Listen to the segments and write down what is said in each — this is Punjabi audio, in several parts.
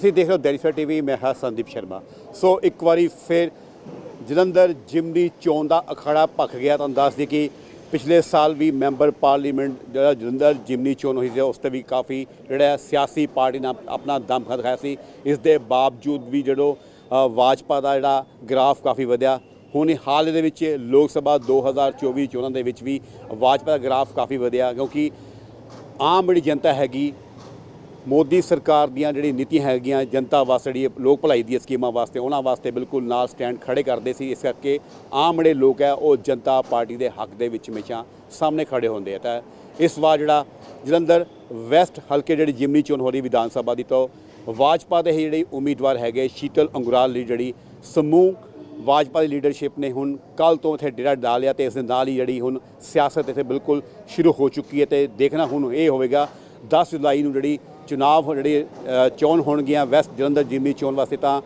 ਤੁਸੀਂ ਦੇਖ ਰਹੇ ਹੋ ਦੈਨਿਕ ਟੀਵੀ, ਮੈਂ ਹਾਂ ਸੰਦੀਪ ਸ਼ਰਮਾ। ਸੋ ਇੱਕ ਵਾਰੀ ਫਿਰ ਜਲੰਧਰ ਜਿਮਨੀ ਚੋਣ ਦਾ ਅਖਾੜਾ ਭਖ ਗਿਆ ਤੁਹਾਨੂੰ ਦੱਸ ਦਈਏ ਕਿ ਪਿਛਲੇ ਸਾਲ ਵੀ ਮੈਂਬਰ ਪਾਰਲੀਮੈਂਟ ਜਿਹੜਾ ਜਲੰਧਰ ਜਿਮਨੀ ਚੋਣ ਹੋਈ ਸੀ, ਉਸ ਤੇ ਵੀ ਕਾਫੀ ਜਿਹੜਾ ਸਿਆਸੀ ਪਾਰਟੀ ਨੇ ਆਪਣਾ ਦਮ ਦਿਖਾਇਆ ਸੀ। ਇਸ ਦੇ ਬਾਵਜੂਦ ਵੀ ਜਦੋਂ ਵਾਜਪਾ ਦਾ ਜਿਹੜਾ ਗ੍ਰਾਫ ਕਾਫੀ ਵਧਿਆ, ਹੁਣ ਹਾਲ ਦੇ ਵਿੱਚ ਲੋਕ ਸਭਾ 2024 ਚੋਣਾਂ ਦੇ ਵਿੱਚ ਵੀ ਵਾਜਪਾ ਦਾ ਗ੍ਰਾਫ ਕਾਫੀ ਵਧਿਆ, ਕਿਉਂਕਿ ਆਮ ਜਿਹੜੀ ਜਨਤਾ ਹੈਗੀ ਮੋਦੀ ਸਰਕਾਰ ਦੀਆਂ ਜਿਹੜੀ ਨੀਤੀਆਂ ਹੈਗੀਆਂ, ਜਨਤਾ ਵਾਸਤੇ ਜਿਹੜੀ ਲੋਕ ਭਲਾਈ ਦੀਆਂ ਸਕੀਮਾਂ ਵਾਸਤੇ, ਉਹਨਾਂ ਵਾਸਤੇ ਬਿਲਕੁਲ ਨਾਲ ਸਟੈਂਡ ਖੜੇ ਕਰਦੇ ਸੀ। ਇਸ ਕਰਕੇ ਆਮ ਜਿਹੜੇ ਲੋਕ ਹੈ, ਉਹ ਜਨਤਾ ਪਾਰਟੀ ਦੇ ਹੱਕ ਦੇ ਵਿੱਚ ਹਮੇਸ਼ਾ ਸਾਹਮਣੇ ਖੜੇ ਹੁੰਦੇ ਆ। ਤਾਂ ਇਸ ਵਾਰ ਜਿਹੜਾ ਜਲੰਧਰ ਵੈਸਟ ਹਲਕੇ ਜਿਹੜੀ ਜਿਮਨੀ ਚੋਣ ਹੋ ਰਹੀ ਵਿਧਾਨ ਸਭਾ ਦੀ, ਤੋਂ ਵਾਜਪਾ ਦੇ ਹੀ ਜਿਹੜੇ ਉਮੀਦਵਾਰ ਹੈਗੇ, ਸ਼ੀਤਲ ਅੰਗੁਰਾਲ ਲਈ ਜਿਹੜੀ ਸਮੂਹ ਭਾਜਪਾ ਦੀ ਲੀਡਰਸ਼ਿਪ ਨੇ ਹੁਣ ਕੱਲ ਤੋਂ ਇੱਥੇ ਡੇਰਾ ਡਾਲਿਆ ਤੇ ਇਸ ਦੇ ਨਾਲ ਹੀ ਜਿਹੜੀ ਹੁਣ ਸਿਆਸਤ ਇੱਥੇ ਬਿਲਕੁਲ ਸ਼ੁਰੂ ਹੋ ਚੁੱਕੀ ਹੈ ਤੇ ਦੇਖਣਾ ਹੁਣ ਇਹ ਹੋਵੇਗਾ 10 ਜੁਲਾਈ ਨੂੰ ਜਿਹੜੀ ਚੁਣਾਵ ਹੋ- ਜਿਹੜੀ ਚੋਣ ਹੋਣਗੀਆਂ, ਵੈਸਟ ਜਲੰਧਰ, ਜਿਮਨੀ ਚੋਣ ਵਾਸਤੇ ਤਾਂ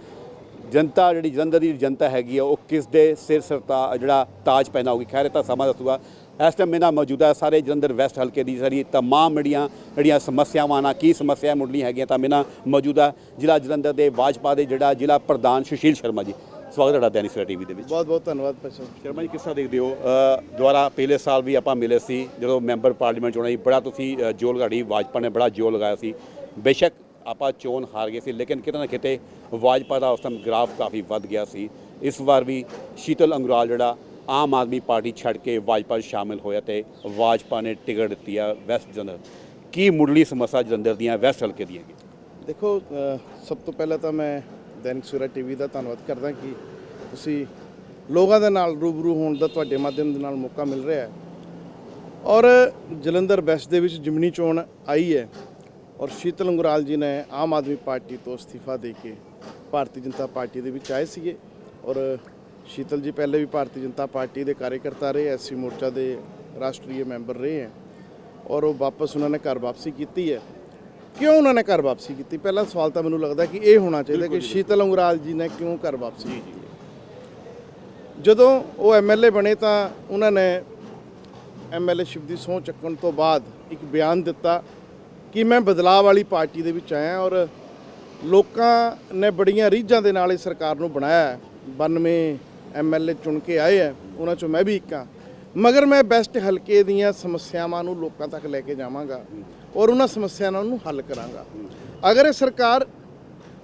ਜਨਤਾ ਜਿਹੜੀ ਜਲੰਧਰ ਦੀ ਜਨਤਾ ਹੈਗੀ ਆ, ਉਹ ਕਿਸ ਦੇ ਸਿਰ ਸਰਤਾ ਜਿਹੜਾ ਤਾਜ ਪਹਿਨਾ ਹੋਗੀ ਖੈਰ ਤਾਂ ਸਮਾਂ ਦੱਸੂਗਾ। ਇਸ ਟਾਈਮ ਮੇਰੇ ਨਾਲ ਮੌਜੂਦਾ ਸਾਰੇ ਜਲੰਧਰ ਵੈਸਟ ਹਲਕੇ ਦੀ ਸਾਰੀ ਤਮਾਮ ਜਿਹੜੀਆਂ ਜਿਹੜੀਆਂ ਸਮੱਸਿਆਵਾਂ ਨਾਲ ਕੀ ਸਮੱਸਿਆ ਮੁੱਢਲੀਆਂ ਹੈਗੀਆਂ ਤਾਂ ਮੇਰੇ ਨਾਲ ਮੌਜੂਦਾ ਜ਼ਿਲ੍ਹਾ ਜਲੰਧਰ ਦੇ ਭਾਜਪਾ ਦੇ ਜਿਹੜਾ ਜ਼ਿਲ੍ਹਾ ਪ੍ਰਧਾਨ ਸੁਸ਼ੀਲ ਸ਼ਰਮਾ ਜੀ। ਸਵਾਗਤ ਹੈ ਤੁਹਾਡਾ ਦੈਨਿਕ ਸਵੇਰਾ ਟੀਵੀ ਦੇ ਵਿੱਚ। ਬਹੁਤ ਬਹੁਤ ਧੰਨਵਾਦ ਪਛੋ ਸ਼ਰਮਾ ਜੀ ਕਿਸ ਦੇਖਦੇ ਹੋ? ਅ, ਦੁਬਾਰਾ ਪਹਿਲੇ ਸਾਲ ਵੀ ਆਪਾਂ ਮਿਲੇ ਸੀ ਜਦੋਂ ਮੈਂਬਰ ਪਾਰਲੀਮੈਂਟ ਚੋਣਾਂ ਸੀ ਬੜਾ ਤੁਸੀਂ ਅ, ਜੋਰ ਲਗਾੜੀ ਭਾਜਪਾ ਨੇ ਬੜਾ ਜੋਰ ਲਗਾਇਆ ਸੀ। ਬੇਸ਼ੱਕ ਆਪਾਂ ਚੋਣ ਹਾਰ ਗਏ ਸੀ ਲੇਕਿਨ ਕਿਤੇ ਨਾ ਕਿਤੇ ਭਾਜਪਾ ਦਾ ਉਸ ਟਾਈਮ ਗ੍ਰਾਫ ਕਾਫੀ ਵੱਧ ਗਿਆ ਸੀ। ਇਸ ਵਾਰ ਵੀ ਸ਼ੀਤਲ ਅੰਗਰਾਲ ਜਿਹੜਾ ਆਮ ਆਦਮੀ ਪਾਰਟੀ ਛੱਡ ਕੇ ਭਾਜਪਾ 'ਚ ਸ਼ਾਮਿਲ ਹੋਇਆ ਤੇ ਭਾਜਪਾ ਨੇ ਟਿਕਟ ਦਿੱਤੀ ਆ ਵੈਸਟ ਜਲੰਧਰ। ਕੀ ਮੁੱਢਲੀ ਸਮੱਸਿਆ ਜਲੰਧਰ ਦੀਆਂ ਵੈਸਟ ਹਲਕੇ ਦੀਆਂ ਦੇਖੋ ਸਭ ਤੋਂ ਪਹਿਲਾਂ ਤਾਂ ਮੈਂ ਦੈਨਿਕ ਸਵੇਰਾ ਟੀਵੀ ਦਾ ਧੰਨਵਾਦ ਕਰਦਾ ਕਿ ਤੁਸੀਂ ਲੋਕਾਂ ਦੇ ਨਾਲ ਰੂਬਰੂ ਹੋਣ ਦਾ ਤੁਹਾਡੇ ਮਾਧਿਅਮ ਦੇ ਨਾਲ ਮੌਕਾ ਮਿਲ ਰਿਹਾ ਹੈ। ਔਰ ਜਲੰਧਰ ਵੈਸਟ ਦੇ ਵਿੱਚ ਜਿਮਨੀ ਚੋਣ ਆਈ ਹੈ ਔਰ ਸ਼ੀਤਲ ਅੰਗਰਾਲ ਜੀ ਨੇ ਆਮ ਆਦਮੀ ਪਾਰਟੀ ਤੋਂ ਅਸਤੀਫਾ ਦੇ ਕੇ ਭਾਰਤੀ ਜਨਤਾ ਪਾਰਟੀ ਦੇ ਵਿੱਚ ਆਏ ਸੀਗੇ ਔਰ ਸ਼ੀਤਲ ਜੀ ਪਹਿਲੇ ਵੀ ਭਾਰਤੀ ਜਨਤਾ ਪਾਰਟੀ ਦੇ ਕਾਰਜਕਰਤਾ ਰਹੇ, ਐਸਸੀ ਮੋਰਚਾ ਦੇ ਰਾਸ਼ਟਰੀ ਮੈਂਬਰ ਰਹੇ ਹੈ ਔਰ ਉਹ ਵਾਪਸ ਉਹਨਾਂ ਨੇ ਘਰ ਵਾਪਸੀ ਕੀਤੀ ਹੈ। ਕਿਉਂ ਉਹਨਾਂ ਨੇ ਘਰ ਵਾਪਸੀ ਕੀਤੀ? ਪਹਿਲਾ ਸਵਾਲ ਤਾਂ ਮੈਨੂੰ ਲੱਗਦਾ ਕਿ ਇਹ ਹੋਣਾ ਚਾਹੀਦਾ ਕਿ ਸ਼ੀਤਲ ਅੰਗਰਾਲ ਜੀ ਨੇ ਕਿਉਂ ਘਰ ਵਾਪਸੀ ਕੀਤੀ। ਜਦੋਂ ਉਹ ਐਮਐਲਏ ਬਣੇ ਤਾਂ ਉਹਨਾਂ ਨੇ ਐਮਐਲਏ ਸ਼ਿਪ ਦੀ ਸਹੁੰ ਚੱਕਣ ਤੋਂ ਬਾਅਦ ਇੱਕ ਬਿਆਨ ਦਿੱਤਾ ਕਿ ਮੈਂ ਬਦਲਾਅ ਵਾਲੀ ਪਾਰਟੀ ਦੇ ਵਿੱਚ ਆਇਆ ਔਰ ਲੋਕਾਂ ਨੇ ਬੜੀਆਂ ਰੀਝਾਂ ਦੇ ਨਾਲ ਇਸ ਸਰਕਾਰ ਨੂੰ ਬਣਾਇਆ ਹੈ। 92 ਐਮਐਲਏ ਚੁਣ ਕੇ ਆਏ ਹੈ ਉਹਨਾਂ ਚੋਂ ਮੈਂ ਵੀ ਇੱਕ ਹਾਂ। ਮਗਰ ਮੈਂ ਬੈਸਟ ਹਲਕੇ ਦੀਆਂ ਸਮੱਸਿਆਵਾਂ ਨੂੰ ਲੋਕਾਂ ਤੱਕ ਲੈ ਕੇ ਜਾਵਾਂਗਾ। ਔਰ ਉਹਨਾਂ ਸਮੱਸਿਆਵਾਂ ਨੂੰ ਹੱਲ ਕਰਾਂਗਾ। ਅਗਰ ਇਹ ਸਰਕਾਰ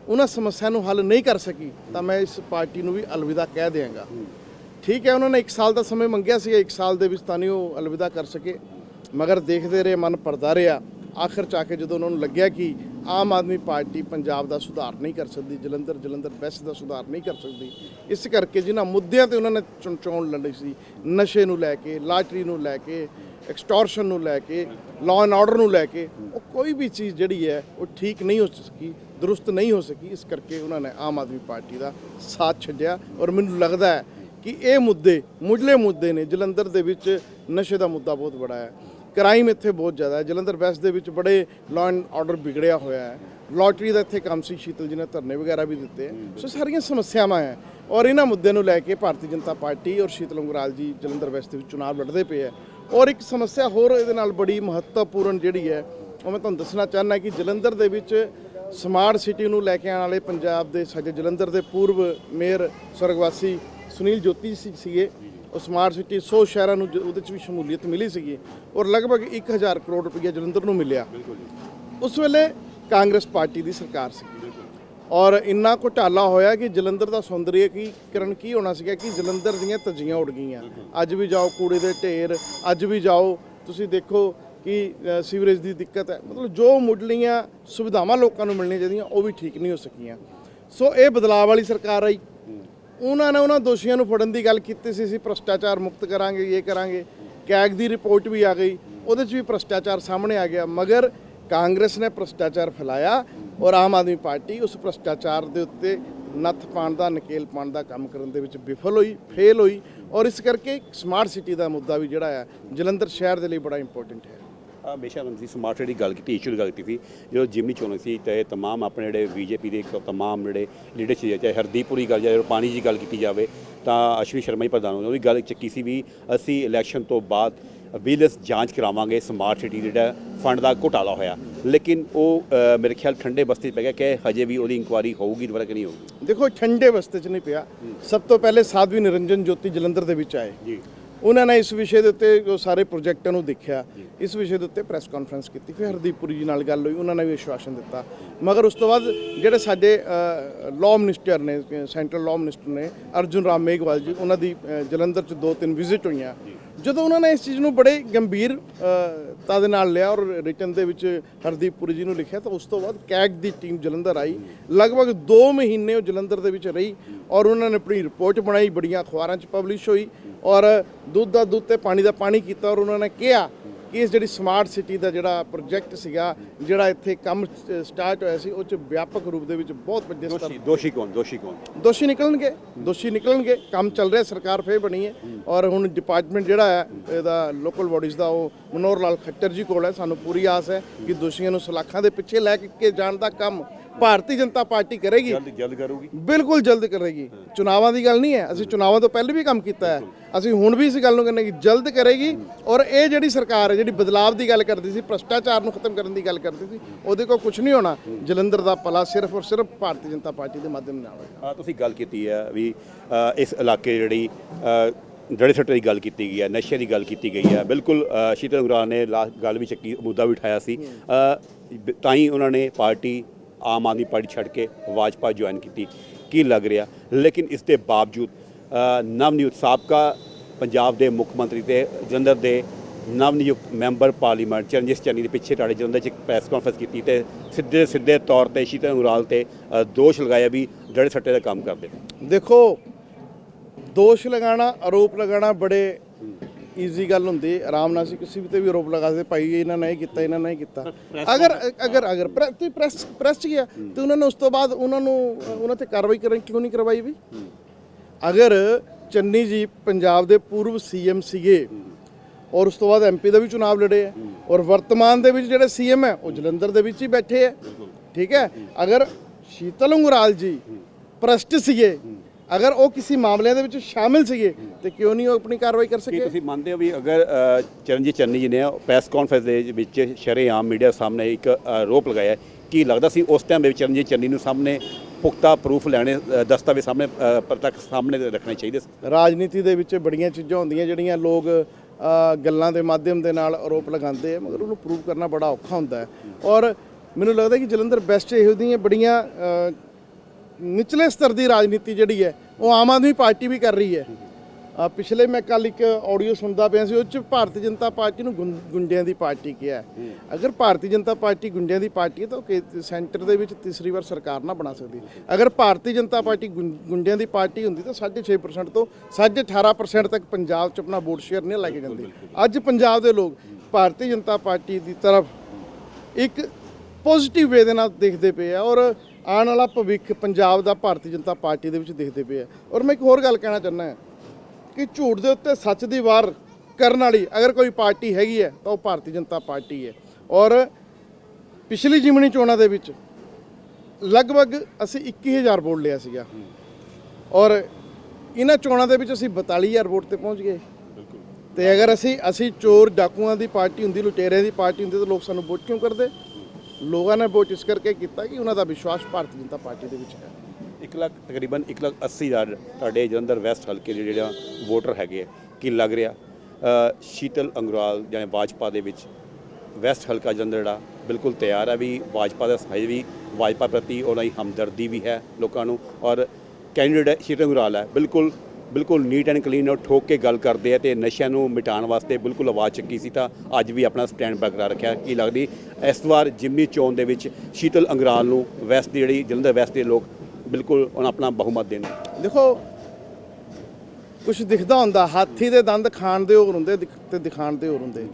ਉਹਨਾਂ ਸਮੱਸਿਆ ਨੂੰ ਹੱਲ ਨਹੀਂ ਕਰ ਸਕੀ, ਤਾਂ ਮੈਂ ਇਸ ਪਾਰਟੀ ਨੂੰ ਵੀ ਅਲਵਿਦਾ ਕਹਿ ਦਿਆਂਗਾ। ਠੀਕ ਹੈ, ਉਹਨਾਂ ਨੇ 1 ਸਾਲ ਦਾ ਸਮੇਂ ਮੰਗਿਆ ਸੀ 1 ਸਾਲ ਦੇ ਵਿੱਚ ਤਾਂ ਨਹੀਂ ਉਹ ਅਲਵਿਦਾ ਕਰ ਸਕੇ। ਮਗਰ ਦੇਖਦੇ ਰਹੇ, ਮਨ ਪਰਦਾ ਰਿਹਾ। ਆਖਰ ਚ ਆ ਕੇ ਜਦੋਂ ਉਹਨਾਂ ਨੂੰ ਲੱਗਿਆ ਕਿ ਆਮ ਆਦਮੀ ਪਾਰਟੀ ਪੰਜਾਬ ਦਾ ਸੁਧਾਰ ਨਹੀਂ ਕਰ ਸਕਦੀ, ਜਲੰਧਰ ਜਲੰਧਰ ਵੈਸਟ ਦਾ ਸੁਧਾਰ ਨਹੀਂ ਕਰ ਸਕਦੀ, ਇਸ ਕਰਕੇ ਜਿਨ੍ਹਾਂ ਮੁੱਦਿਆਂ ਤੇ ਉਹਨਾਂ ਨੇ ਚੁਣ ਚੋਣ ਲੜੀ ਸੀ, ਨਸ਼ੇ ਨੂੰ ਲੈ ਕੇ, ਲਾਟਰੀ ਨੂੰ ਲੈ ਕੇ ਐਕਸਟੋਰਸ਼ਨ ਨੂੰ ਲੈ ਕੇ ਲਾਅ ਐਂਡ ਆਰਡਰ ਨੂੰ ਲੈ ਕੇ, ਉਹ ਕੋਈ ਵੀ ਚੀਜ਼ ਜਿਹੜੀ ਹੈ, ਉਹ ਠੀਕ ਨਹੀਂ ਹੋ ਸਕੀ, ਦਰੁਸਤ ਨਹੀਂ ਹੋ ਸਕੀ, ਇਸ ਕਰਕੇ ਉਹਨਾਂ ਨੇ ਆਮ ਆਦਮੀ ਪਾਰਟੀ ਦਾ ਸਾਥ ਛੱਡਿਆ ਔਰ ਮੈਨੂੰ ਲੱਗਦਾ ਹੈ ਕਿ ਇਹ ਮੁੱਦੇ, ਮੁੱਢਲੇ ਮੁੱਦੇ ਨੇ, ਜਲੰਧਰ ਦੇ ਵਿੱਚ ਨਸ਼ੇ ਦਾ ਮੁੱਦਾ ਬਹੁਤ ਬੜਾ ਹੈ। ਕ੍ਰਾਈਮ ਇੱਥੇ ਬਹੁਤ ਜ਼ਿਆਦਾ ਹੈ। ਜਲੰਧਰ ਵੈਸਟ ਦੇ ਵਿੱਚ ਬੜੇ ਲਾਅ ਐਂਡ ਆਰਡਰ ਵਿਗੜਿਆ ਹੋਇਆ ਹੈ। ਲੋਟਰੀ ਦਾ ਇੱਥੇ ਕੰਮ ਸੀ, ਸ਼ੀਤਲ ਜੀ ਨੇ ਧਰਨੇ ਵਗੈਰਾ ਵੀ ਦਿੱਤੇ ਸੋ ਸਾਰੀਆਂ ਸਮੱਸਿਆਵਾਂ ਹੈ ਔਰ ਇਹਨਾਂ ਮੁੱਦਿਆਂ ਨੂੰ ਲੈ ਕੇ ਭਾਰਤੀ ਜਨਤਾ ਪਾਰਟੀ ਔਰ ਸ਼ੀਤਲ ਉਂਗਰਾਲ ਜੀ ਜਲੰਧਰ ਵੈਸਟ ਦੇ ਵਿੱਚ ਚੁਣਾਵ ਲੜਦੇ ਪਏ ਹੈ। ਔਰ ਇੱਕ ਸਮੱਸਿਆ ਹੋਰ ਇਹਦੇ ਨਾਲ ਬੜੀ ਮਹੱਤਵਪੂਰਨ ਜਿਹੜੀ ਹੈ, ਉਹ ਮੈਂ ਤੁਹਾਨੂੰ ਦੱਸਣਾ ਚਾਹੁੰਦਾ ਕਿ ਜਲੰਧਰ ਦੇ ਵਿੱਚ ਸਮਾਰਟ ਸਿਟੀ ਨੂੰ ਲੈ ਕੇ ਆਉਣ ਵਾਲੇ ਪੰਜਾਬ ਦੇ ਸਾਡੇ ਜਲੰਧਰ ਦੇ ਪੂਰਵ ਮੇਅਰ ਸਵਰਗਵਾਸੀ ਸੁਨੀਲ ਜੋਤੀ ਸੀਗੇ। ਉਹ ਸਮਾਰਟ ਸਿਟੀ 100 ਸ਼ਹਿਰਾਂ ਨੂੰ ਜ- ਉਹਦੇ ਚ ਵੀ ਸ਼ਮੂਲੀਅਤ ਮਿਲੀ ਸੀਗੀ ਔਰ ਲਗਭਗ 1000 ਕਰੋੜ ਰੁਪਈਆ ਜਲੰਧਰ ਨੂੰ ਮਿਲਿਆ। ਉਸ ਵੇਲੇ ਕਾਂਗਰਸ ਪਾਰਟੀ ਦੀ ਸਰਕਾਰ ਸੀ ਔਰ ਇੰਨਾ ਘੁਟਾਲਾ ਹੋਇਆ ਕਿ ਜਲੰਧਰ ਦਾ ਸੌਂਦਰੀਕਰਨ ਕੀ ਹੋਣਾ ਸੀਗਾ ਕਿ ਜਲੰਧਰ ਦੀਆਂ ਤਜੀਆਂ ਉੱਡ ਗਈਆਂ। ਅੱਜ ਵੀ ਜਾਓ ਕੂੜੇ ਦੇ ਢੇਰ, ਅੱਜ ਵੀ ਜਾਓ, ਤੁਸੀਂ ਦੇਖੋ ਕਿ ਸੀਵਰੇਜ ਦੀ ਦਿੱਕਤ ਹੈ। ਮਤਲਬ ਜੋ ਮੁੱਢਲੀਆਂ ਸੁਵਿਧਾਵਾਂ ਲੋਕਾਂ ਨੂੰ ਮਿਲਣੀਆਂ ਚਾਹੀਦੀਆਂ, ਉਹ ਵੀ ਠੀਕ ਨਹੀਂ ਹੋ ਸਕੀਆਂ। ਸੋ ਇਹ ਬਦਲਾਅ ਵਾਲੀ ਸਰਕਾਰ ਆਈ। ਉਹਨਾਂ ਨੇ ਉਹਨਾਂ ਦੋਸ਼ੀਆਂ ਨੂੰ ਫੜਨ ਦੀ ਗੱਲ ਕੀਤੀ ਸੀ, ਅਸੀਂ ਭ੍ਰਸ਼ਟਾਚਾਰ ਮੁਕਤ ਕਰਾਂਗੇ, ਇਹ ਕਰਾਂਗੇ। ਕੈਗ ਦੀ ਰਿਪੋਰਟ ਵੀ ਆ ਗਈ। ਉਹਦੇ 'ਚ ਵੀ ਭ੍ਰਸ਼ਟਾਚਾਰ ਸਾਹਮਣੇ ਆ ਗਿਆ। ਮਗਰ ਕਾਂਗਰਸ ਨੇ ਭ੍ਰਸ਼ਟਾਚਾਰ ਫੈਲਾਇਆ। ਔਰ ਆਮ ਆਦਮੀ ਪਾਰਟੀ ਉਸ ਭ੍ਰਸ਼ਟਾਚਾਰ ਦੇ ਉੱਤੇ ਨੱਥ ਪਾਉਣ ਦਾ, ਨਕੇਲ ਪਾਉਣ ਦਾ ਕੰਮ ਕਰਨ ਦੇ ਵਿੱਚ ਵਿਫਲ ਹੋਈ, ਫੇਲ ਹੋਈ ਔਰ ਇਸ ਕਰਕੇ ਸਮਾਰਟ ਸਿਟੀ ਦਾ ਮੁੱਦਾ ਵੀ ਜਿਹੜਾ ਹੈ ਜਲੰਧਰ ਸ਼ਹਿਰ ਦੇ ਲਈ ਬੜਾ ਇੰਪੋਰਟੈਂਟ ਹੈ। ਬੇਸ਼ੱਕ ਤੁਸੀਂ ਸਮਾਰਟ ਸਿਟੀ ਦੀ ਗੱਲ ਕੀਤੀ ਇਸ਼ੂ ਦੀ ਗੱਲ ਕੀਤੀ ਸੀ, ਜਦੋਂ ਜਿਮਨੀ ਚੋਣ ਹੋਈ ਸੀ, ਤੇ ਤਮਾਮ ਆਪਣੇ ਜਿਹੜੇ ਬੀਜੇਪੀ ਦੇ ਤਮਾਮ ਜਿਹੜੇ ਲੀਡਰਸ਼ਿਪ ਚਾਹੇ ਹਰਦੀਪੁਰੀ ਗੱਲ ਜਾਏ ਪਾਣੀ ਦੀ ਗੱਲ ਕੀਤੀ ਜਾਵੇ, ਤਾਂ ਅਸ਼ਵਨੀ ਸ਼ਰਮਾ ਹੀ ਪ੍ਰਧਾਨ ਹੋਏ ਉਹ ਗੱਲ ਚੱਕੀ ਸੀ ਵੀ ਅਸੀਂ ਇਲੈਕਸ਼ਨ ਤੋਂ ਬਾਅਦ ਵਿਜੀਲੈਂਸ ਜਾਂਚ ਕਰਾਵਾਂਗੇ ਸਮਾਰਟ ਸਿਟੀ ਜਿਹੜਾ ਫੰਡ ਦਾ ਘੁਟਾਲਾ ਹੋਇਆ। ਲੇਕਿਨ ਉਹ ਮੇਰੇ ਖਿਆਲ ਠੰਡੇ ਬਸਤੇ ਪੈ ਗਿਆ ਕਿ ਹਜੇ ਵੀ ਉਹਦੀ ਇਨਕੁਆਇਰੀ ਹੋਊਗੀ ਦੁਬਾਰਾ ਕਿ ਨਹੀਂ ਹੋਊਗੀ? ਦੇਖੋ ਠੰਡੇ ਬਸਤੇ 'ਚ ਨਹੀਂ ਪਿਆ। ਸਭ ਤੋਂ ਪਹਿਲੇ ਸਾਧਵੀ ਨਿਰੰਜਨ ਜੋਤੀ ਜਲੰਧਰ ਦੇ ਵਿੱਚ ਆਏ। ਜੀ। ਉਹਨਾਂ ਨੇ ਇਸ ਵਿਸ਼ੇ ਦੇ ਉੱਤੇ ਜੋ ਸਾਰੇ ਪ੍ਰੋਜੈਕਟਾਂ ਨੂੰ ਦੇਖਿਆ। ਇਸ ਵਿਸ਼ੇ ਦੇ ਉੱਤੇ ਪ੍ਰੈਸ ਕਾਨਫਰੰਸ ਕੀਤੀ। ਫਿਰ ਹਰਦੀਪ ਪੁਰੀ ਜੀ ਨਾਲ ਗੱਲ ਹੋਈ ਉਹਨਾਂ ਨੇ ਵੀ ਵਿਸ਼ਵਾਸਨ ਦਿੱਤਾ। ਮਗਰ ਉਸ ਤੋਂ ਬਾਅਦ ਜਿਹੜੇ ਸਾਡੇ ਲਾਅ ਮਿਨਿਸਟਰ ਨੇ ਸੈਂਟਰਲ ਲਾਅ ਮਿਨਿਸਟਰ ਨੇ ਅਰਜੁਨ ਰਾਮ ਮੇਘਵਾਲ ਜੀ ਉਹਨਾਂ ਦੀ ਜਲੰਧਰ 'ਚ ਦੋ ਤਿੰਨ ਵਿਜ਼ਿਟ ਹੋਈਆਂ। ਜਦੋਂ ਉਹਨਾਂ ਨੇ ਇਸ ਚੀਜ਼ ਨੂੰ ਬੜੇ ਗੰਭੀਰ ਤਾ ਦੇ ਨਾਲ ਲਿਆ ਔਰ ਰਿਟਨ ਦੇ ਵਿੱਚ ਹਰਦੀਪ ਪੁਰੀ ਜੀ ਨੂੰ ਲਿਖਿਆ, ਤਾਂ ਉਸ ਤੋਂ ਬਾਅਦ ਕੈਗ ਦੀ ਟੀਮ ਜਲੰਧਰ ਆਈ। ਲਗਭਗ 2 ਮਹੀਨੇ ਉਹ ਜਲੰਧਰ ਦੇ ਵਿੱਚ ਰਹੀ ਔਰ ਉਹਨਾਂ ਨੇ ਆਪਣੀ ਰਿਪੋਰਟ ਬਣਾਈ, ਬੜੀਆਂ ਅਖਬਾਰਾਂ 'ਚ ਪਬਲਿਸ਼ ਹੋਈ ਔਰ ਦੁੱਧ ਦਾ ਦੁੱਧ ਤੇ ਪਾਣੀ ਦਾ ਪਾਣੀ ਕੀਤਾ ਔਰ ਉਹਨਾਂ ਨੇ ਕਿਹਾ ਕਿ ਇਸ ਜਿਹੜੀ ਸਮਾਰਟ ਸਿਟੀ ਦਾ ਜਿਹੜਾ ਪ੍ਰੋਜੈਕਟ ਸੀਗਾ ਜਿਹੜਾ ਇੱਥੇ ਕੰਮ ਸਟਾਰਟ ਹੋਇਆ ਸੀ ਉਹ 'ਚ ਵਿਆਪਕ ਰੂਪ ਦੇ ਵਿੱਚ ਬਹੁਤ ਵੱਡੇ ਸਤਰ ਦੋਸ਼ੀ ਕੌਣ ਦੋਸ਼ੀ ਕੌਣ? ਦੋਸ਼ੀ ਨਿਕਲਣਗੇ ਦੋਸ਼ੀ ਨਿਕਲਣਗੇ ਕੰਮ ਚੱਲ ਰਿਹਾ ਸਰਕਾਰ ਫੇਰ ਬਣੀ ਹੈ। ਔਰ ਹੁਣ ਡਿਪਾਰਟਮੈਂਟ ਜਿਹੜਾ ਹੈ ਇਹਦਾ ਲੋਕਲ ਬਾਡੀਜ਼ ਦਾ ਉਹ ਮਨੋਹਰ ਲਾਲ ਖੱਟਰ ਜੀ ਕੋਲ ਹੈ। ਸਾਨੂੰ ਪੂਰੀ ਆਸ ਹੈ ਕਿ ਦੋਸ਼ੀਆਂ ਨੂੰ ਸਲਾਖਾਂ ਦੇ ਪਿੱਛੇ ਲੈ ਕੇ ਜਾਣ ਦਾ ਕੰਮ ਭਾਰਤੀ ਜਨਤਾ ਪਾਰਟੀ ਕਰੇਗੀ। ਜਲਦ ਜਲਦ ਕਰੂਗੀ। ਬਿਲਕੁਲ ਜਲਦ ਕਰੇਗੀ। ਚੁਣਾਵਾਂ ਦੀ ਗੱਲ ਨਹੀਂ ਹੈ। ਅਸੀਂ ਚੁਣਾਵਾਂ ਤੋਂ ਪਹਿਲੇ ਵੀ ਕੰਮ ਕੀਤਾ ਹੈ। ਅਸੀਂ ਹੁਣ ਵੀ ਇਸ ਗੱਲ ਨੂੰ ਕਹਿੰਦੇ ਕਿ ਜਲਦ ਕਰੇਗੀ ਔਰ ਇਹ ਜਿਹੜੀ ਸਰਕਾਰ ਹੈ ਜਿਹੜੀ ਬਦਲਾਵ ਦੀ ਗੱਲ ਕਰਦੀ ਸੀ ਭ੍ਰਸ਼ਟਾਚਾਰ ਨੂੰ ਖਤਮ ਕਰਨ ਦੀ ਗੱਲ ਕਰਦੀ ਸੀ ਉਹਦੇ ਕੋਲ ਕੁਝ ਨਹੀਂ ਹੋਣਾ। ਜਲੰਧਰ ਦਾ ਭਲਾ ਸਿਰਫ ਔਰ ਸਿਰਫ ਭਾਰਤੀ ਜਨਤਾ ਪਾਰਟੀ ਦੇ ਮਾਧਿਅਮ ਨਾਲ ਹੋਏਗਾ। ਆ ਤੁਸੀਂ ਗੱਲ ਕੀਤੀ ਹੈ ਵੀ ਇਸ ਇਲਾਕੇ ਜਿਹੜੀ ਜੜੇ ਸੱਟੇ ਦੀ ਗੱਲ ਕੀਤੀ ਗਈ ਹੈ ਨਸ਼ੇ ਦੀ ਗੱਲ ਕੀਤੀ ਗਈ ਹੈ। ਬਿਲਕੁਲ ਸ਼ੀਤਲ ਅੰਗਰਾਲ ਨੇ ਲਾ ਗੱਲ ਵੀ ਚੱਕੀ ਮੁੱਦਾ ਵੀ ਉਠਾਇਆ ਸੀ। ਤਾਂ ਹੀ ਉਹਨਾਂ ਨੇ ਪਾਰਟੀ ਆਮ ਆਦਮੀ ਪਾਰਟੀ ਛੱਡ ਕੇ ਭਾਜਪਾ ਜੁਆਇਨ ਕੀਤੀ। ਕੀ ਲੱਗ ਰਿਹਾ? ਲੇਕਿਨ ਇਸ ਦੇ ਬਾਵਜੂਦ ਨਵਨਿਯੁਕਤ ਸਾਬਕਾ ਪੰਜਾਬ ਦੇ ਮੁੱਖ ਮੰਤਰੀ ਤੇ ਜਲੰਧਰ ਦੇ ਨਵਨਿਯੁਕਤ ਮੈਂਬਰ ਪਾਰਲੀਮੈਂਟ ਚਰਨਜੀਤ ਚੰਨੀ ਦੇ ਪਿੱਛੇ ਤੁਹਾਡੇ ਜਲੰਧਰ 'ਚ ਇੱਕ ਪ੍ਰੈਸ ਕਾਨਫਰੰਸ ਕੀਤੀ ਤੇ ਸਿੱਧੇ ਸਿੱਧੇ ਤੌਰ ਤੇ ਸ਼ੀਤਲ ਅੰਗਰਾਲ ਤੇ ਦੋਸ਼ ਲਗਾਇਆ ਵੀ ਜੜੇ ਸੱਟੇ ਦਾ ਕੰਮ ਕਰਦੇ ਦੇਖੋ, ਦੋਸ਼ ਲਗਾਉਣਾ, ਆਰੋਪ ਲਗਾਉਣਾ ਬੜੇ ਈਜ਼ੀ ਗੱਲ ਹੁੰਦੀ। ਆਰਾਮ ਨਾਲ ਅਸੀਂ ਕਿਸੇ ਵੀ ਤੇ ਵੀ ਆਰੋਪ ਲਗਾ ਸਕਦੇ ਭਾਈ ਇਹਨਾਂ ਨੇ ਇਹ ਕੀਤਾ ਇਹਨਾਂ ਨੇ ਇਹ ਕੀਤਾ। ਅਗਰ ਅਗਰ ਅਗਰ ਪ੍ਰੈਸ ਪ੍ਰੈਸ ਪ੍ਰੈਸ ਚ ਗਿਆ ਤੇ ਉਹਨਾਂ ਨੇ ਉਸ ਤੋਂ ਬਾਅਦ ਉਹਨਾਂ ਨੂੰ ਉਹਨਾਂ ਤੇ ਕਾਰਵਾਈ ਕਰਨ ਕਿਉਂ ਨਹੀਂ ਕਰਵਾਈ ਵੀ? ਅਗਰ ਚੰਨੀ ਜੀ ਪੰਜਾਬ ਦੇ ਪੂਰਵ ਸੀਐਮ ਸੀਗੇ ਔਰ ਉਸ ਤੋਂ ਬਾਅਦ ਐਮਪੀ ਦਾ ਵੀ ਚੁਣਾਵ ਲੜੇ ਹੈ। ਔਰ ਵਰਤਮਾਨ ਦੇ ਵਿੱਚ ਜਿਹੜੇ ਸੀਐਮ ਹੈ ਉਹ ਜਲੰਧਰ ਦੇ ਵਿੱਚ ਹੀ ਬੈਠੇ ਹੈ ਠੀਕ ਹੈ? ਅਗਰ ਸ਼ੀਤਲ ਉਂਗਰਾਲ ਜੀ ਭ੍ਰਸ਼ਟ ਸੀਗੇ ਅਗਰ ਉਹ ਕਿਸੇ ਮਾਮਲਿਆਂ ਦੇ ਵਿੱਚ ਸ਼ਾਮਿਲ ਸੀਗੇ ਤੇ ਕਿਉਂ ਨਹੀਂ ਉਹ ਆਪਣੀ ਕਾਰਵਾਈ ਕਰ ਕੀ ਸਕੇ ਤੁਸੀਂ ਮੰਨਦੇ ਹੋ ਵੀ ਅਗਰ ਚਰਨਜੀਤ ਚੰਨੀ ਜੀ ਨੇ ਪ੍ਰੈਸ ਕਾਨਫਰੰਸ ਦੇ ਵਿੱਚ ਸ਼ਰੇਆਮ ਮੀਡੀਆ ਸਾਹਮਣੇ ਇੱਕ ਆਰੋਪ ਲਗਾਇਆ ਕੀ ਲੱਗਦਾ ਸੀ ਉਸ ਟਾਈਮ ਦੇ ਵਿੱਚ ਚਰਨਜੀਤ ਚੰਨੀ ਨੂੰ ਸਾਹਮਣੇ ਪੁਖਤਾ ਪ੍ਰੂਫ ਲੈਣੇ ਦਸਤਾਵੇਜ਼ ਸਾਹਮਣੇ ਪ੍ਰਤੱਖ ਸਾਹਮਣੇ ਰੱਖਣੇ ਚਾਹੀਦੇ ਸੀ? ਰਾਜਨੀਤੀ ਦੇ ਵਿੱਚ ਬੜੀਆਂ ਚੀਜ਼ਾਂ ਹੁੰਦੀਆਂ ਜਿਹੜੀਆਂ ਲੋਕ ਗੱਲਾਂ ਦੇ ਮਾਧਿਅਮ ਦੇ ਨਾਲ ਆਰੋਪ ਲਗਾਉਂਦੇ ਆ ਮਗਰ ਉਹਨੂੰ ਪ੍ਰੂਵ ਕਰਨਾ ਬੜਾ ਔਖਾ ਹੁੰਦਾ ਹੈ। ਔਰ ਮੈਨੂੰ ਲੱਗਦਾ ਕਿ ਜਲੰਧਰ ਬੈਸਟ ਇਹੋ ਜਿਹੀਆਂ ਬੜੀਆਂ ਨਿਚਲੇ ਸਤਰ ਦੀ ਰਾਜਨੀਤੀ ਜਿਹੜੀ ਹੈ ਉਹ ਆਮ ਆਦਮੀ ਪਾਰਟੀ ਵੀ ਕਰ ਰਹੀ ਹੈ। ਪਿਛਲੇ ਮੈਂ ਕੱਲ ਇੱਕ ਆਡੀਓ ਸੁਣਦਾ ਪਿਆ ਸੀ ਉਹ ਚ ਭਾਰਤੀ ਜਨਤਾ ਪਾਰਟੀ ਨੂੰ ਗੁੰਡਿਆਂ ਦੀ ਪਾਰਟੀ ਕਿਹਾ। ਅਗਰ ਭਾਰਤੀ ਜਨਤਾ ਪਾਰਟੀ ਗੁੰਡਿਆਂ ਦੀ ਪਾਰਟੀ ਹੈ ਤਾਂ ਉਹ ਸੈਂਟਰ ਦੇ ਵਿੱਚ ਤੀਸਰੀ ਵਾਰ ਸਰਕਾਰ ਨਾ ਬਣਾ ਸਕਦੀ। ਅਗਰ ਭਾਰਤੀ ਜਨਤਾ ਪਾਰਟੀ ਗੁੰਡਿਆਂ ਦੀ ਪਾਰਟੀ ਹੁੰਦੀ ਤਾਂ 6.5% ਤੋਂ 18% ਤੱਕ ਪੰਜਾਬ 'ਚ ਆਪਣਾ ਵੋਟ ਸ਼ੇਅਰ ਨਹੀਂ ਲੈ ਕੇ ਜਾਂਦੇ। ਅੱਜ ਪੰਜਾਬ ਦੇ ਲੋਕ ਭਾਰਤੀ ਜਨਤਾ ਪਾਰਟੀ ਦੀ ਤਰਫ ਇੱਕ ਪੋਜ਼ਿਟਿਵ ਵੇ ਦੇ ਨਾਲ ਦੇਖਦੇ ਪਏ ਆ ਔਰ ਆਉਣ ਵਾਲਾ ਭਵਿੱਖ ਪੰਜਾਬ ਦਾ ਭਾਰਤੀ ਜਨਤਾ ਪਾਰਟੀ ਦੇ ਵਿੱਚ ਦੇਖਦੇ ਪਏ ਆ। ਔਰ ਮੈਂ ਇੱਕ ਹੋਰ ਗੱਲ ਕਹਿਣਾ ਚਾਹੁੰਦਾ ਹਾਂ ਕਿ ਝੂਠ ਦੇ ਉੱਤੇ ਸੱਚ ਦੀ ਵਾਰ ਕਰਨ ਵਾਲੀ ਅਗਰ ਕੋਈ ਪਾਰਟੀ ਹੈਗੀ ਹੈ ਤਾਂ ਉਹ ਭਾਰਤੀ ਜਨਤਾ ਪਾਰਟੀ ਹੈ। ਔਰ ਪਿਛਲੀ ਜਿਮਣੀ ਚੋਣਾਂ ਦੇ ਵਿੱਚ ਲਗਭਗ ਅਸੀਂ 21000 ਵੋਟ ਲਿਆ ਸੀਗਾ। ਔਰ ਇਹਨਾਂ ਚੋਣਾਂ ਦੇ ਵਿੱਚ ਅਸੀਂ 42000 ਵੋਟ ਤੇ ਪਹੁੰਚ ਗਏ। ਤੇ ਅਗਰ ਅਸੀਂ ਅਸੀਂ ਚੋਰ ਡਾਕੂਆਂ ਦੀ ਪਾਰਟੀ ਹੁੰਦੀ ਲੁਟੇਰਿਆਂ ਦੀ ਪਾਰਟੀ ਹੁੰਦੀ ਤਾਂ ਲੋਕ ਸਾਨੂੰ ਵੋਟ ਕਿਉਂ ਕਰਦੇ? ਲੋਕਾਂ ਨੇ ਵੋਟ ਇਸ ਕਰਕੇ ਕੀਤਾ ਕਿ ਉਹਨਾਂ ਦਾ ਵਿਸ਼ਵਾਸ ਭਾਰਤੀ ਜਨਤਾ ਪਾਰਟੀ ਦੇ ਵਿੱਚ ਹੈ। 1 ਲੱਖ, ਤਕਰੀਬਨ 1 ਲੱਖ 80 ਹਜ਼ਾਰ ਤੁਹਾਡੇ ਜਲੰਧਰ ਵੈਸਟ ਹਲਕੇ ਦੇ ਜਿਹੜਾ ਵੋਟਰ ਹੈਗੇ ਆ, ਕੀ ਲੱਗ ਰਿਹਾ? ਸ਼ੀਤਲ ਅੰਗਰਾਲ ਜਾਂ ਭਾਜਪਾ ਦੇ ਵਿੱਚ ਵੈਸਟ ਹਲਕਾ ਜਲੰਧਰ ਜਿਹੜਾ ਬਿਲਕੁਲ ਤਿਆਰ ਹੈ ਵੀ ਭਾਜਪਾ ਦਾ ਸਹਿਜ ਵੀ ਭਾਜਪਾ ਪ੍ਰਤੀ ਉਹਨਾਂ ਦੀ ਹਮਦਰਦੀ ਵੀ ਹੈ ਲੋਕਾਂ ਨੂੰ ਔਰ ਕੈਂਡੀਡੇਟ ਸ਼ੀਤਲ ਅੰਗਰਾਲ ਹੈ, ਬਿਲਕੁਲ ਬਿਲਕੁਲ ਨੀਟ ਐਂਡ ਕਲੀਨ ਔਰ ਠੋਕ ਕੇ ਗੱਲ ਕਰਦੇ ਆ ਤੇ ਨਸ਼ਿਆਂ ਨੂੰ ਮਿਟਾਉਣ ਵਾਸਤੇ ਬਿਲਕੁਲ ਆਵਾਜ਼ ਚੱਕੀ ਸੀ ਤਾਂ ਅੱਜ ਵੀ ਆਪਣਾ ਸਟੈਂਡ ਬਰਕਰਾਰ ਰੱਖਿਆ। ਕੀ ਲੱਗਦੀ, ਇਸ ਵਾਰ ਜਿਮਨੀ ਚੋਣ ਦੇ ਵਿੱਚ ਸ਼ੀਤਲ ਅੰਗਰਾਲ ਨੂੰ ਵੈਸਟ ਦੀ ਜਿਹੜੀ, ਜਲੰਧਰ ਵੈਸਟ ਦੇ ਲੋਕ ਬਿਲਕੁਲ ਉਹਨਾਂ ਆਪਣਾ ਬਹੁਮਤ ਦੇਣ। ਦੇਖੋ ਕੁਝ ਦਿਖਦਾ ਹੁੰਦਾ, ਹਾਥੀ ਦੇ ਦੰਦ ਖਾਣ ਦੇ ਹੋਰ ਹੁੰਦੇ, ਦਿਖ- ਤੇ ਦਿਖਾਣ ਦੇ ਹੋਰ ਹੁੰਦੇ।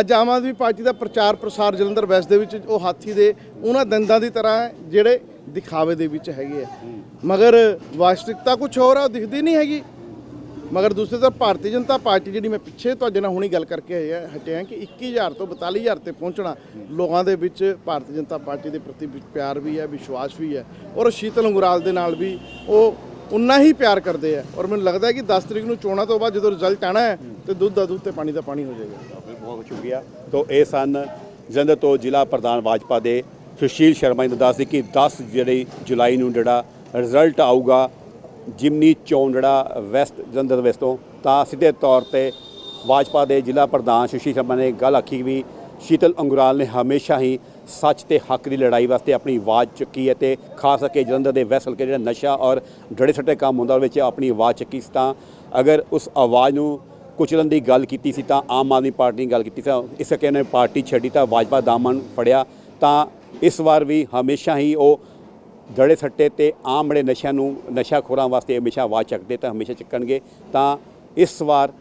ਅੱਜ ਆਮ ਆਦਮੀ ਪਾਰਟੀ ਦਾ ਪ੍ਰਚਾਰ ਪ੍ਰਸਾਰ ਜਲੰਧਰ ਵੈਸਟ ਦੇ ਵਿੱਚ, ਉਹ ਹਾਥੀ ਦੇ ਉਹਨਾਂ ਦੰਦਾਂ ਦੀ ਤਰ੍ਹਾਂ ਹੈ, ਜਿਹੜੇ ਦਿਖਾਵੇ ਦੇ ਵਿੱਚ ਹੈਗੇ ਆ। ਮਗਰ ਵਾਸਤਵਿਕਤਾ ਕੁਝ ਹੋਰ ਆ, ਉਹ ਦਿਖਦੀ ਨਹੀਂ ਹੈਗੀ। ਮਗਰ ਦੂਸਰੇ ਤਰਫ ਭਾਰਤੀ ਜਨਤਾ ਪਾਰਟੀ ਜਿਹੜੀ ਮੈਂ ਪਿੱਛੇ ਤੁਹਾਡੇ ਨਾਲ ਹੁਣੀ ਗੱਲ ਕਰਕੇ ਆਇਆ ਹਟਿਆ ਕਿ 21000 ਤੋਂ 42000 ਤੇ ਪਹੁੰਚਣਾ ਲੋਕਾਂ ਦੇ ਵਿੱਚ ਭਾਰਤੀ ਜਨਤਾ ਪਾਰਟੀ ਦੇ ਪ੍ਰਤੀ ਪਿਆਰ ਵੀ ਹੈ, ਵਿਸ਼ਵਾਸ ਵੀ ਹੈ ਔਰ ਸ਼ੀਤਲ ਅੰਗੁਰਾਲ ਦੇ ਨਾਲ ਵੀ ਉਹ ਉਨਾ ਹੀ ਪਿਆਰ ਕਰਦੇ ਆ ਔਰ ਮੈਨੂੰ ਲੱਗਦਾ ਹੈ ਕਿ 10 ਤਰੀਕ ਨੂੰ ਚੋਣਾਂ ਤੋਂ ਬਾਅਦ ਜਦੋਂ ਰਿਜ਼ਲਟ ਆਣਾ ਹੈ ਤੇ ਦੁੱਧ ਦਾ ਦੁੱਧ ਤੇ ਪਾਣੀ ਦਾ ਪਾਣੀ ਹੋ ਜਾਏਗਾ। ਬਹੁਤ ਸ਼ੁਕਰੀਆ। ਤੋਂ ਇਹ ਸਨ ਜਲੰਧਰ ਤੋਂ ਜ਼ਿਲ੍ਹਾ ਪ੍ਰਧਾਨ ਭਾਜਪਾ ਦੇ ਸੁਸ਼ੀਲ ਸ਼ਰਮਾ ਨੇ ਦੱਸ ਦਿੱਤੀ ਕਿ 10 ਜਿਹੜੀ ਜੁਲਾਈ ਨੂੰ ਜਿਹੜਾ ਰਿਜ਼ਲਟ ਆਊਗਾ ਜਿਮਨੀ ਚੋਣ ਜਿਹੜਾ ਵੈਸਟ ਜਲੰਧਰ ਵੈਸਟ ਤੋਂ, ਤਾਂ ਸਿੱਧੇ ਤੌਰ ਤੇ ਭਾਜਪਾ ਦੇ ਜ਼ਿਲ੍ਹਾ ਪ੍ਰਧਾਨ ਸ਼ਸ਼ੀ ਸ਼ਰਮਾ ਨੇ ਗੱਲ ਆਖੀ ਵੀ ਸ਼ੀਤਲ ਅੰਗੁਰਾਲ ਨੇ ਹਮੇਸ਼ਾ ਹੀ ਸੱਚ ਤੇ ਹੱਕ ਦੀ ਲੜਾਈ ਵਾਸਤੇ ਆਪਣੀ ਆਵਾਜ਼ ਚੁੱਕੀ ਹੈ ਤੇ ਖਾਸ ਕਰਕੇ ਜਲੰਧਰ ਦੇ ਵੈਸਟ ਹਲਕੇ ਜਿਹੜਾ ਨਸ਼ਾ ਔਰ ਡੜੇ ਸੱਟੇ ਕੰਮ ਹੁੰਦਾ, ਉਹਦੇ ਵਿੱਚ ਆਪਣੀ ਆਵਾਜ਼ ਚੱਕੀ ਸੀ। ਤਾਂ ਅਗਰ ਉਸ ਆਵਾਜ਼ ਨੂੰ ਕੁਚਲਣ ਦੀ ਗੱਲ ਕੀਤੀ ਸੀ, ਤਾਂ ਆਮ ਆਦਮੀ ਪਾਰਟੀ ਨੇ ਗੱਲ ਕੀਤੀ ਸੀ। ਇਸ ਕਰਕੇ ਉਹਨੇ ਪਾਰਟੀ ਛੱਡੀ ਤਾਂ ਭਾਜਪਾ ਦਾਮਨ ਫੜਿਆ। ਤਾਂ ਇਸ ਵਾਰ ਵੀ ਹਮੇਸ਼ਾ ਹੀ ਉਹ ਦੜੇ ਸੱਟੇ ਤੇ ਆਮ ਬੜੇ ਨਸ਼ਿਆਂ ਨੂੰ, ਨਸ਼ਾਖੋਰਾਂ ਵਾਸਤੇ ਹਮੇਸ਼ਾ ਆਵਾਜ਼ ਚੱਕਦੇ ਤਾਂ ਹਮੇਸ਼ਾ ਚੱਕਣਗੇ। ਤਾਂ ਇਸ ਵਾਰ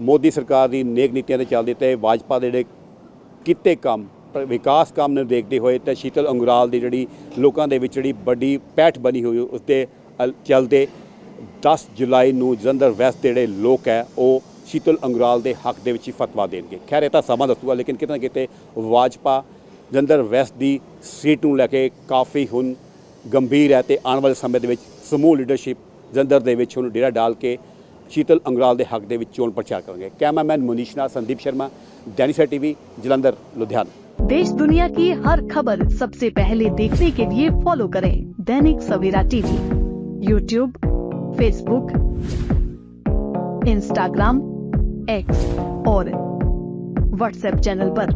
ਮੋਦੀ ਸਰਕਾਰ ਦੀ ਨੇਕ ਨੀਤੀਆਂ ਦੇ ਚੱਲਦੇ ਤੇ ਵਾਜਪਾ ਦੇ ਜਿਹੜੇ ਕੀਤੇ ਕੰਮ ਵਿਕਾਸ ਕੰਮ ਨੂੰ ਦੇਖਦੇ ਹੋਏ ਤਾਂ ਸ਼ੀਤਲ ਅੰਗਰਾਲ ਦੀ ਜਿਹੜੀ ਲੋਕਾਂ ਦੇ ਵਿੱਚ ਜਿਹੜੀ ਵੱਡੀ ਪੈਠ ਬਣੀ ਹੋਈ, ਉਸ ਦੇ ਅਲ- ਚੱਲਦੇ 10 ਜੁਲਾਈ ਨੂੰ ਜਲੰਧਰ ਵੈਸਟ ਦੇ ਜਿਹੜੇ ਲੋਕ ਹੈ, ਉਹ ਸ਼ੀਤਲ ਅੰਗਰਾਲ ਦੇ ਹੱਕ ਦੇ ਵਿੱਚ ਹੀ ਫਤਵਾ ਦੇਣਗੇ। ਖੈਰ, ਇਹ ਤਾਂ ਸਮਾਂ ਦੱਸੂਗਾ, ਲੇਕਿਨ ਕਿਤੇ ਨਾ ਕਿਤੇ ਵਾਜਪਾ ਜਲੰਧਰ ਵੈਸਟ ਦੀ ਸੀਟ ਨੂੰ ਲੈ ਕੇ ਕਾਫੀ ਹੁਣ ਗੰਭੀਰ ਹੈ ਤੇ ਆਉਣ ਵਾਲੇ ਸਮੇਂ ਦੇ ਵਿੱਚ ਸਮੂਹ ਲੀਡਰਸ਼ਿਪ ਜਲੰਧਰ ਦੇ ਵਿੱਚ ਹੁਣ ਡੇਰਾ ਡਾਲ ਕੇ ਸ਼ੀਤਲ ਅੰਗਰਾਲ ਦੇ ਹੱਕ ਦੇ ਵਿੱਚ ਚੋਣ ਪ੍ਰਚਾਰ ਕਰਨਗੇ ਕੈਮਰਾਮੈਨ ਮਨੀਸ਼ ਨਾਲ ਸੰਦੀਪ ਸ਼ਰਮਾ ਡੈਨੀਸਾ ਟੀਵੀ ਜਲੰਧਰ ਲੁਧਿਆਣਾ देश दुनिया की हर खबर सबसे पहले देखने के लिए फॉलो करें Dainik Savera TV YouTube Facebook Instagram X और व्हाट्सएप चैनल पर।